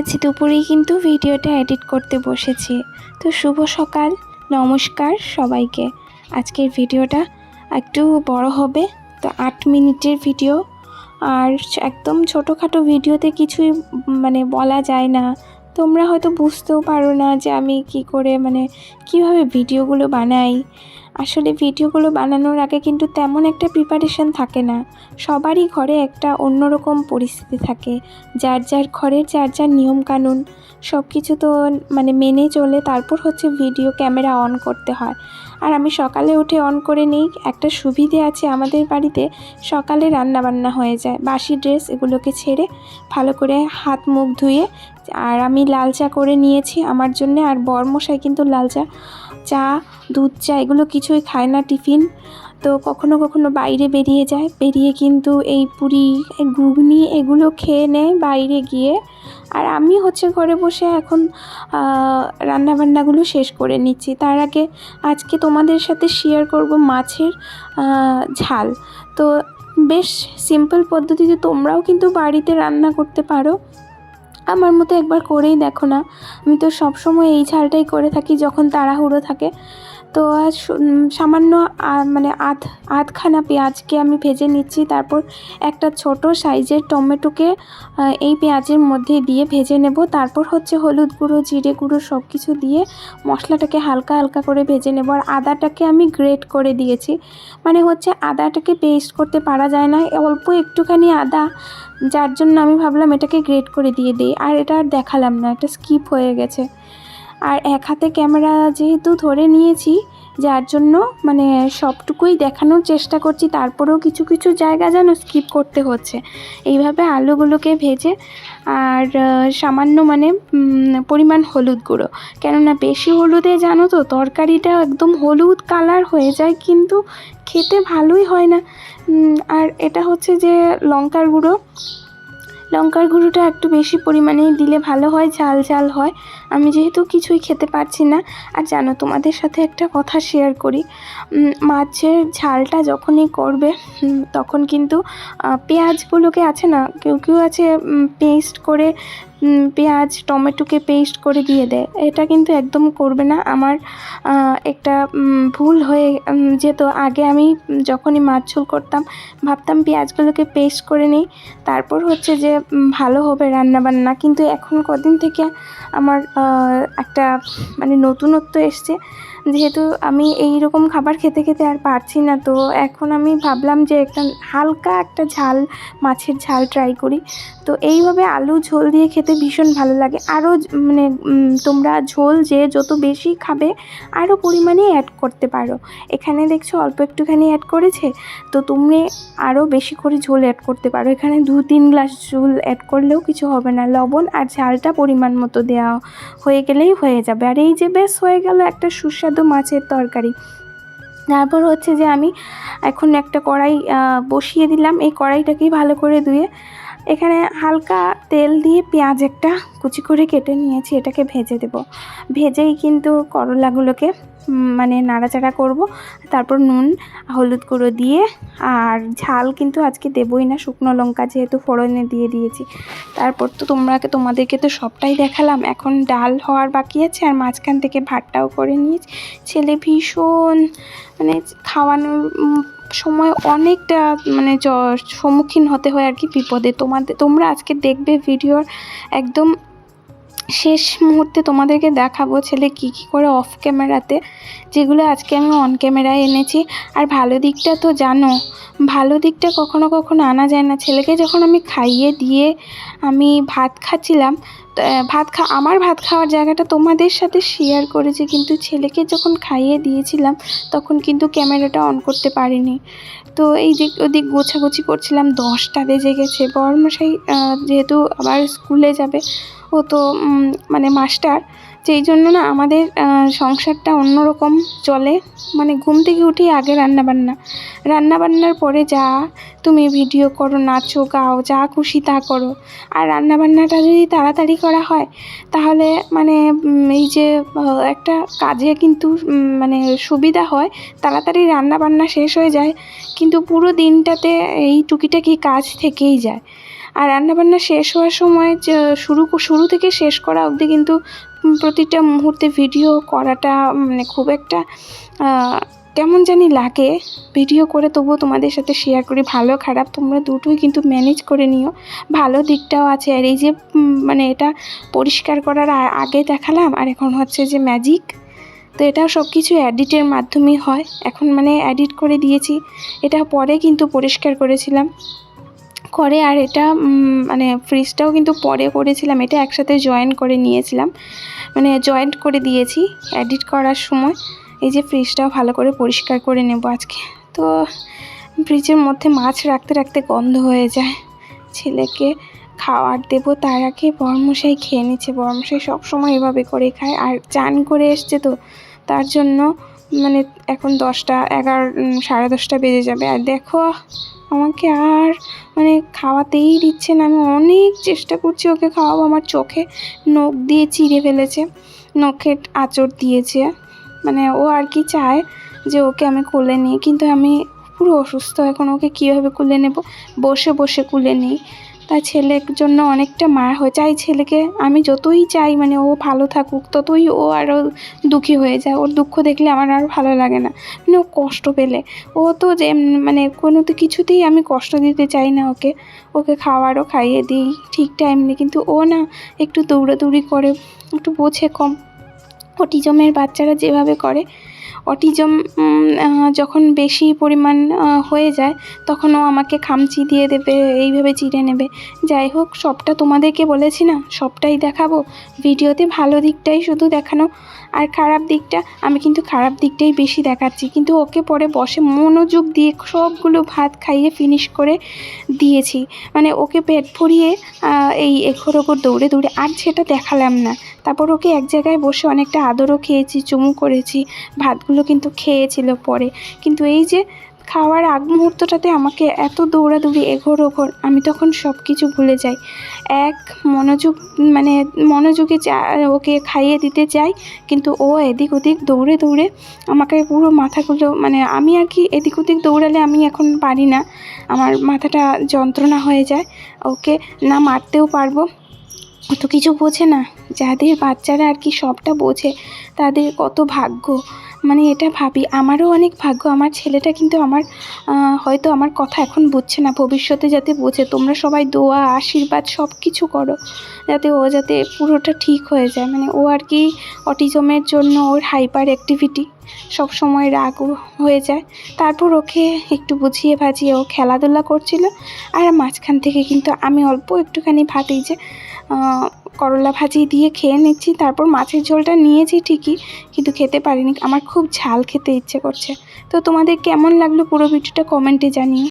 আজ দুপুরেই কিন্তু ভিডিওটা এডিট করতে বসেছি। তো শুভ সকাল, নমস্কার সবাইকে। আজকের ভিডিওটা একটু বড় হবে, তো আট মিনিটের ভিডিও। আর একদম ছোটোখাটো ভিডিওতে কিছুই মানে বলা যায় না। তোমরা হয়তো বুঝতেও পারো না যে আমি কি করে মানে কীভাবে ভিডিওগুলো বানাই। আসলে ভিডিওগুলো বানানোর আগে কিন্তু তেমন একটা প্রিপারেশন থাকে না। সবারই ঘরে একটা অন্যরকম পরিস্থিতি থাকে। যার যার ঘরের যার যার নিয়মকানুন সব কিছু তো মানে মেনে চলে, তারপর হচ্ছে ভিডিও ক্যামেরা অন করতে হয়। আর আমি সকালে উঠে অন করে নিই, একটা সুবিধে আছে আমাদের বাড়িতে, সকালে রান্না বান্না হয়ে যায়। বাসি ড্রেস এগুলোকে ছেড়ে ভালো করে হাত মুখ ধুয়ে, আর আমি লাল চা করে নিয়েছি আমার জন্যে, আর বরমশাই কিন্তু লাল চা চা, দুধ চা, এগুলো কিছুই খায় না টিফিন। তো কখনো কখনো বাইরে বেরিয়ে যায়। বেরিয়ে কিন্তু এই পুরি ঘুগনি এগুলো খেয়ে নেয় বাইরে গিয়ে। আর আমি হচ্ছে ঘরে বসে এখন রান্নাবান্নাগুলো শেষ করে নিচ্ছি। তার আগে আজকে তোমাদের সাথে শেয়ার করব মাছের ঝাল। তো বেশ সিম্পল পদ্ধতিতে তোমরাও কিন্তু বাড়িতে রান্না করতে পারো। আমার মতো একবার করেই দেখো না। আমি তো সবসময় এই ঝালটাই করে থাকি যখন তাড়াহুড়ো থাকে। তো আজ সামান্য মানে আধ, আধখানা পেঁয়াজকে আমি ভেজে নিচ্ছি। তারপর একটা ছোট সাইজের টমেটোকে এই পেঁয়াজের মধ্যে দিয়ে ভেজে নেব। তারপর হচ্ছে হলুদ গুঁড়ো, জিরে গুঁড়ো সব কিছু দিয়ে মশলাটাকে হালকা হালকা করে ভেজে নেব। আর আদাটাকে আমি গ্রেট করে দিয়েছি। মানে হচ্ছে আদাটাকে পেস্ট করতে পারা যায় না। অল্প একটুখানি আদা, যার জন্য আমি ভাবলাম এটাকে গ্রেট করে দিয়ে দিই। আর এটা আর দেখালাম না, এটা স্কিপ হয়ে গেছে। আর এক হাতে ক্যামেরা যেহেতু ধরে নিয়েছি, যার জন্য মানে সবটুকুই দেখানোর চেষ্টা করছি, তারপরেও কিছু কিছু জায়গা যেন স্কিপ করতে হচ্ছে। এইভাবে আলুগুলোকে ভেজে আর সামান্য মানে পরিমাণ হলুদ গুঁড়ো। কেননা বেশি হলুদে জানো তো, তরকারিটা একদম হলুদ কালার হয়ে যায়, কিন্তু খেতে ভালোই হয় না। আর এটা হচ্ছে যে লঙ্কার গুঁড়ো। লঙ্কার গুঁড়োটা একটু বেশি পরিমাণেই দিলে ভালো হয়, ঝাল ঝাল হয়। আমি যেহেতু কিছুই খেতে পারছি না, আর জানো তোমাদের সাথে একটা কথা শেয়ার করি। মাছের ঝালটা যখনই করবে তখন কিন্তু পেঁয়াজগুলোকে আছে না, কেউ কেউ আছে পেস্ট করে পেঁয়াজ, টমেটোকে পেস্ট করে দিয়ে দেয়। এটা কিন্তু একদম করবে না। আমার একটা ভুল হয়ে যেত। আগে আমি যখনই মাছ ঝোল করতাম, ভাবতাম পেঁয়াজগুলোকে পেস্ট করে নিই। তারপর হচ্ছে যে ভালো হবে রান্না বান্না কিন্তু এখন কদিন থেকে আমার একটা মানে নতুনত্ব এসছে। যেহেতু আমি এই রকম খাবার খেতে খেতে আর পারছি না, তো এখন আমি ভাবলাম যে একটা হালকা একটা ঝাল, মাছের ঝাল ট্রাই করি। তো এইভাবে আলু ঝোল দিয়ে খেতে ভীষণ ভালো লাগে। আরও মানে তোমরা ঝোল যে যত বেশি খাবে, আরও পরিমাণে অ্যাড করতে পারো। এখানে দেখছ অল্প একটুখানি অ্যাড করেছে, তো তুমি আরও বেশি করে ঝোল অ্যাড করতে পারো। এখানে দু তিন গ্লাস ঝোল অ্যাড করলেও কিছু হবে না। লবণ আর ঝালটা পরিমাণ মতো দেওয়া হয়ে গেলেই হয়ে যাবে। আর এই যে বেশ হয়ে গেল একটা সুস্বাদু মাছের তরকারি। তারপর হচ্ছে যে আমি এখন একটা কড়াই বসিয়ে দিলাম। এই কড়াইটাকেই ভালো করে ধুয়ে এখানে হালকা তেল দিয়ে পেঁয়াজ একটা কুচি করে কেটে নিয়েছি, এটাকে ভেজে দেব। ভেজেই কিন্তু করলাগুলোকে মানে নাড়াচাড়া করব। তারপর নুন, হলুদ গুঁড়ো দিয়ে, আর ঝাল কিন্তু আজকে দেবই না, শুকনো লঙ্কা যেহেতু ফোড়নে দিয়ে দিয়েছি। তারপর তো তোমরাকে তোমাদেরকে তো সবটাই দেখালাম। এখন ডাল হওয়ার বাকি আছে, আর মাঝখান থেকে ভাতটাও করে নিয়েছি। ছেলে ভীষণ মানে খাওয়ানোর সময় অনেকটা মানে সম্মুখীন হতে হয় আর কি বিপদে। তোমাদের, তোমরা আজকে দেখবে ভিডিওর একদম শেষ মুহূর্তে তোমাদেরকে দেখাবো ছেলে কী কী করে অফ ক্যামেরাতে যেগুলো আজকে আমি অন ক্যামেরায় এনেছি। আর ভালো দিকটা তো জানো ভালো দিকটা কখনো কখনো আনা যায় না। ছেলেকে যখন আমি খাইয়ে দিয়ে আমি ভাত খাচ্ছিলাম ভাত খা আমার ভাত খাওয়ার জায়গাটা তোমাদের সাথে শেয়ার করেছি কিন্তু ছেলেকে যখন খাইয়ে দিয়েছিলাম তখন কিন্তু ক্যামেরাটা অন করতে পারিনি। তো এই দিক ওদিক গোছাগুছি করছিলাম দশটা বেজে গেছে। বড়মশাই আহ, যেহেতু আবার স্কুলে যাবে ও তো উম, মানে মাস্টার। যেই জন্য না আমাদের সংসারটা অন্যরকম চলে। মানে ঘুম থেকে উঠেই আগে রান্নাবান্না। রান্নাবান্নার পরে যা তুমি ভিডিও করো নাচো গাও যা খুশি তা করো। আর রান্নাবান্নাটা যদি তাড়াতাড়ি করা হয় তাহলে মানে এই যে একটা কাজে কিন্তু মানে সুবিধা হয়। তাড়াতাড়ি রান্নাবান্না শেষ হয়ে যায়। কিন্তু পুরো দিনটাতে এই টুকিটাকি কাজ থেকেই যায়। আর রান্নাবান্না শেষ হওয়ার সময় শুরু শুরু থেকে শেষ করা অবধি কিন্তু প্রতিটা মুহূর্তে ভিডিও করাটা মানে খুব একটা কেমন জানি লাগে। ভিডিও করে তবুও তোমাদের সাথে শেয়ার করি। ভালো, খারাপ তোমরা দুটোই কিন্তু ম্যানেজ করে নিও। ভালো দিকটাও আছে। আর এই যে মানে এটা পরিষ্কার করার আগে দেখালাম, আর এখন হচ্ছে যে ম্যাজিক তো এটা সব কিছু এডিটের মাধ্যমেই হয়। এখন মানে এডিট করে দিয়েছি। এটা পরে কিন্তু পরিষ্কার করেছিলাম। করে আর এটা মানে ফ্রিজটাও কিন্তু পরে করেছিলাম। এটা একসাথে জয়েন করে নিয়েছিলাম। মানে জয়েন্ট করে দিয়েছি এডিট করার সময়। এই যে ফ্রিজটাও ভালো করে পরিষ্কার করে নেব আজকে। তো ফ্রিজের মধ্যে মাছ রাখতে রাখতে গন্ধ হয়ে যায়। ছেলেকে খাওয়ার দেবো, তার আগে বরমশাই খেয়ে নিচ্ছে। বরমশাই সবসময় এভাবে করে খায়। আর চান করে এসছে তো, তার জন্য মানে এখন দশটা, এগারো সাড়ে দশটা বেজে যাবে। আর দেখো আমাকে আর মানে খাওয়াতেই দিচ্ছে না। আমি অনেক চেষ্টা করছি ওকে খাওয়াবো। আমার চোখে নখ দিয়ে চিড়ে ফেলেছে নখে আঁচড় দিয়েছে। মানে ও আর কি চায় যে ওকে আমি কোলে নিই কিন্তু আমি পুরো অসুস্থ। এখন ওকে কীভাবে কুলে নেব? বসে বসে কুলে নিই। তাই ছেলের জন্য অনেকটা মায়া হয়ে চাই ছেলেকে। আমি যতই চাই মানে ও ভালো থাকুক, ততই ও আরও দুঃখী হয়ে যায়। ওর দুঃখ দেখলে আমার আর ভালো লাগে না। মানে ও কষ্ট পেলে। ও তো যে মানে কোনো তো কিছুতেই আমি কষ্ট দিতে চাই না ওকে। ওকে খাওয়ারও খাইয়ে দিই ঠিক টাইমলি কিন্তু ও না একটু দৌড়াদৌড়ি করে, একটু বোঝে কম। অটিজমের বাচ্চারা যেভাবে করে অটিজম যখন বেশি পরিমাণ হয়ে যায়, তখন ও আমাকে খামচি দিয়ে দেবে, এইভাবে চিড়ে নেবে। যাই হোক, সবটা তোমাদেরকে বলেছি না, সবটাই দেখাবো। ভিডিওতে ভালো দিকটাই শুধু দেখানো। আর খারাপ দিকটা, আমি কিন্তু খারাপ দিকটাই বেশি দেখাচ্ছি। কিন্তু ওকে পরে বসে মনোযোগ দিয়ে সবগুলো ভাত খাইয়ে ফিনিশ করে দিয়েছি। মানে ওকে পেট ভরিয়ে এই এখর ওখর দৌড়ে দৌড়ে আর সেটা দেখালাম না। তারপর ওকে এক জায়গায় বসে অনেকটা আদরও খেয়েছি, চুমু করেছি, ভাতগুলো কিন্তু খেয়েছিল পরে। কিন্তু এই যে খাওয়ার আগ মুহূর্তটাতে আমাকে এত দৌড়াদৌড়ি, এঘর ওঘর, আমি তখন সব কিছু ভুলে যাই। এক মনোযোগ মানে মনোযোগে ওকে খাইয়ে দিতে চাই, কিন্তু ও এদিক ওদিক দৌড়ে দৌড়ে আমাকে পুরো মাথাগুলো মানে আমি আর কি এদিক ওদিক দৌড়ালে আমি এখন পারি না। আমার মাথাটা যন্ত্রণা হয়ে যায়। ওকে না মারতেও পারব। অত কিছু বোঝে না। যাদের বাচ্চারা আর কি সবটা বোঝে, তাদের কত ভাগ্য। মানে এটা ভাবি। আমারও অনেক ভাগ্য। আমার ছেলেটা কিন্তু আমার হয়তো আমার কথা এখন বুঝছে না। ভবিষ্যতে যাতে বোঝে। তোমরা সবাই দোয়া, আশীর্বাদ সব কিছু করো। যাতে ও যাতে পুরোটা ঠিক হয়ে যায়। মানে ও আর কি অটিজমের জন্য ওর হাইপার অ্যাক্টিভিটি সব সময় রাগ হয়ে যায়। তারপর ওকে একটু বুঝিয়ে ভাজিয়ে ও খেলাধুলা করছিল। আর মাঝখান থেকে কিন্তু আমি অল্প একটুখানি ভাত এই যে করলা ভাজি দিয়ে খেয়ে নিচ্ছি, তারপর মাছের ঝোলটা নিয়েছি ঠিকই, কিন্তু খেতে পারিনি। আমার খুব ঝাল খেতে ইচ্ছে করছে। তো তোমাদের কেমন লাগল পুরো ভিডিওটা কমেন্টে জানিও।